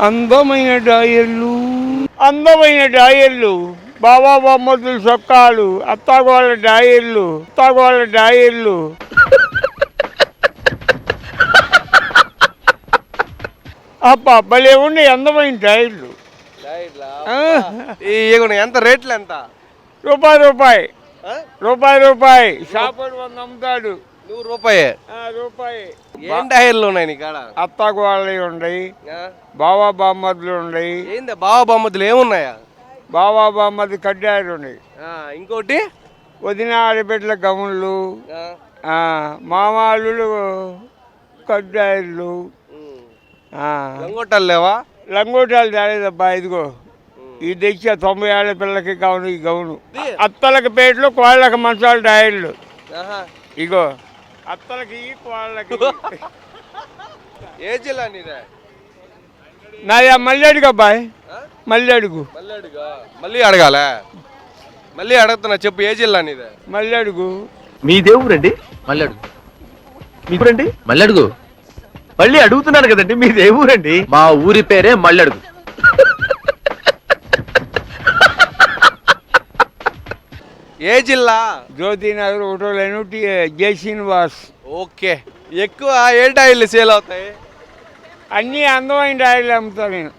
అందమైన డాయర్లు అందమైన డాయర్లు బాబా బొమ్మతులు చొక్కాలు అత్తాగోళ్ళ డాయర్లు అత్తాగోళ్ళ డాయర్లు అబ్బా భలే ఉండే అందమైన డాయర్లు ఎంత రేట్లు ఎంత? రూపాయి రూపాయి? రూపాయి రూపాయి. షాపుడు వంద అమ్ముతాడు. నూరు రూపాయే? ఆ, రూపాయి. ఏం డైర్లు ఉన్నాయి నీ కాడ? అత్తాగోళ్ళవి ఉన్నాయి ఆ? బామ్మద్దులు ఉన్నాయి ఏంది బావ బొమ్మతులు ఏమున్నాయా? బాబా బామ్మది కడ్డాయిలు ఉన్నాయి ఆ, ఇంకోటి? వదిన ఆడబిడ్డల గముళ్ళు. ఆ, ఆ, కడ్డాయిలు. ఉమ్. ఆ, లంగోటాలు లేవా? లంగోటాలు తేలేదబ్బా ఇదిగో. ఈ తెచ్చా తొంభై ఏళ్ళ పిల్లకి గౌను ఈ గౌను. అత్తలకి పేట్లు కోళ్ళకి మంచాలు డాయిళ్ళు ఆహా. ఇగో. అత్తలకి ఈ. ఏ జిల్లా నీదే నాది మళ్ళీ అడుగు అబ్బాయి? మళ్ళీ అడుగు. మళ్ళీ అడుగా? మళ్ళీ అడగాలే? మళ్ళీ అడుగుతున్నా చెప్పు ఏ జిల్లా నీదే మళ్ళీ అడుగు. మీ దేవురండి మళ్ళీ అడుగు. మీ ఊరండి? మళ్ళీ అడుగు. మళ్ళీ అడుగుతున్నాను కదండి మీ దేవురండి మా ఊరి పేరే మళ్ళీ అడుగు. ఏ జిల్లా? జ్యోతినగర్ ఒకటో లేను జై శ్రీనివాస్. ఓకే. ఎక్కువ ఏ డైర్లు సేల్ అవుతాయి? అన్నీ అందమైన డాయిలు అమ్ముతాను నేను.